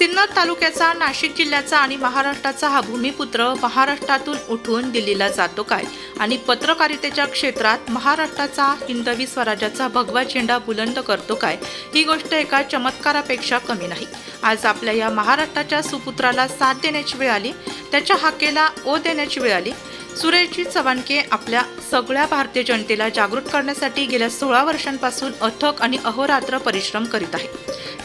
सिन्नर तालुक्याचा नाशिक जिल्ह्याचा आणि महाराष्ट्राचा हा भूमिपुत्र महाराष्ट्रातून उठून दिल्लीला जातो काय? आणि पत्रकारितेच्या क्षेत्रात महाराष्ट्राचा हिंदवी स्वराज्याचा भगवा झेंडा बुलंद करतो काय? ही गोष्ट एका चमत्कारापेक्षा कमी नाही. आज आपल्या या महाराष्ट्राच्या सुपुत्राला साथ देण्याची वेळ आली त्याच्या हाकेला ओ देण्याची वेळ आली. सुरेशजी चव्हाणके आपल्या सगळ्या भारतीय जनतेला जागृत करण्यासाठी गेल्या सोळा वर्षांपासून अथक आणि अहोरात्र परिश्रम करीत आहे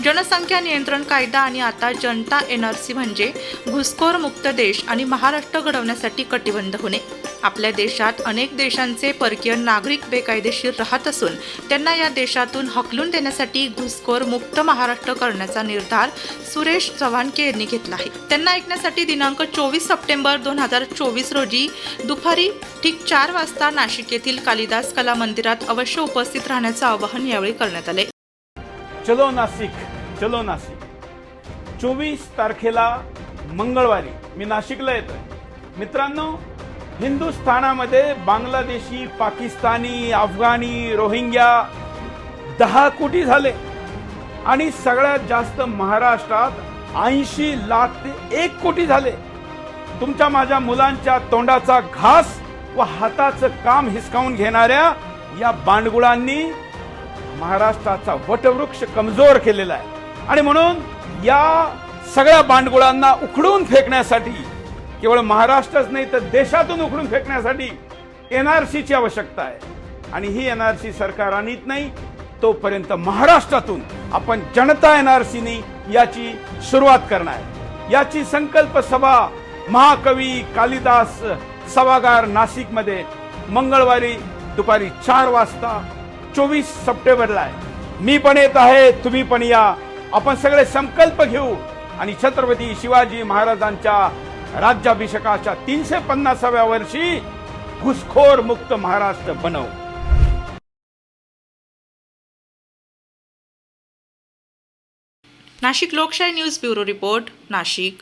जनसंख्या नियंत्रण कायदा आणि आता जनता एनआरसी म्हणजे घुसखोर मुक्त देश आणि महाराष्ट्र घडवण्यासाठी कटिबंध होणे. आपल्या देशात अनेक देशांचे परकीय नागरिक बेकायदेशीर राहत असून त्यांना या देशातून हकलून देण्यासाठी घुसखोर मुक्त महाराष्ट्र करण्याचा निर्धार सुरेश चव्हाणके यांनी घेतला आहे. त्यांना ऐकण्यासाठी दिनांक चोवीस सप्टेंबर दोन हजार चोवीस रोजी दुपारी ठीक चार वाजता नाशिक येथील कालिदास कला मंदिरात अवश्य उपस्थित राहण्याचं आवाहन यावेळी करण्यात आले. चलो नाशिक चलो नाशिक. चोवीस तारखेला मंगळवारी मी नाशिकला येतोय. मित्रांनो हिंदुस्थानामध्ये बांगलादेशी पाकिस्तानी अफगाणी रोहिंग्या दहा कोटी झाले. आणि सगळ्यात जास्त महाराष्ट्रात ऐंशी लाख ते एक कोटी झाले. तुमच्या माझ्या मुलांच्या तोंडाचा घास व हाताचं काम हिसकावून घेणाऱ्या या बांडगुळांनी महाराष्ट्राचा वटवृक्ष कमजोर केलेला आहे. आणि म्हणून या सगळ्या बांडगुळांना उखडून फेकण्यासाठी केवळ महाराष्ट्रच नाही तर देशातून उखडून फेकण्यासाठी एनआरसीची आवश्यकता आहे. आणि ही एनआरसी सरकार आणत नाही तोपर्यंत महाराष्ट्रातून आपण जनता एनआरसीनी याची सुरुवात करणार याची संकल्प सभा महाकवी कालिदास सभागार नाशिकमध्ये मंगळवारी दुपारी चार वाजता चोवीस सप्टेंबरला आहे. मी पण येत आहे तुम्ही पण या. आपण सगळे संकल्प घेऊ. आणि छत्रपती शिवाजी महाराजांच्या राज्याभिषेकाच्या तीनशे पन्नासाव्या वर्षी घुसखोर मुक्त महाराष्ट्र बनवू. नाशिक लोकशाही न्यूज ब्युरो रिपोर्ट नाशिक.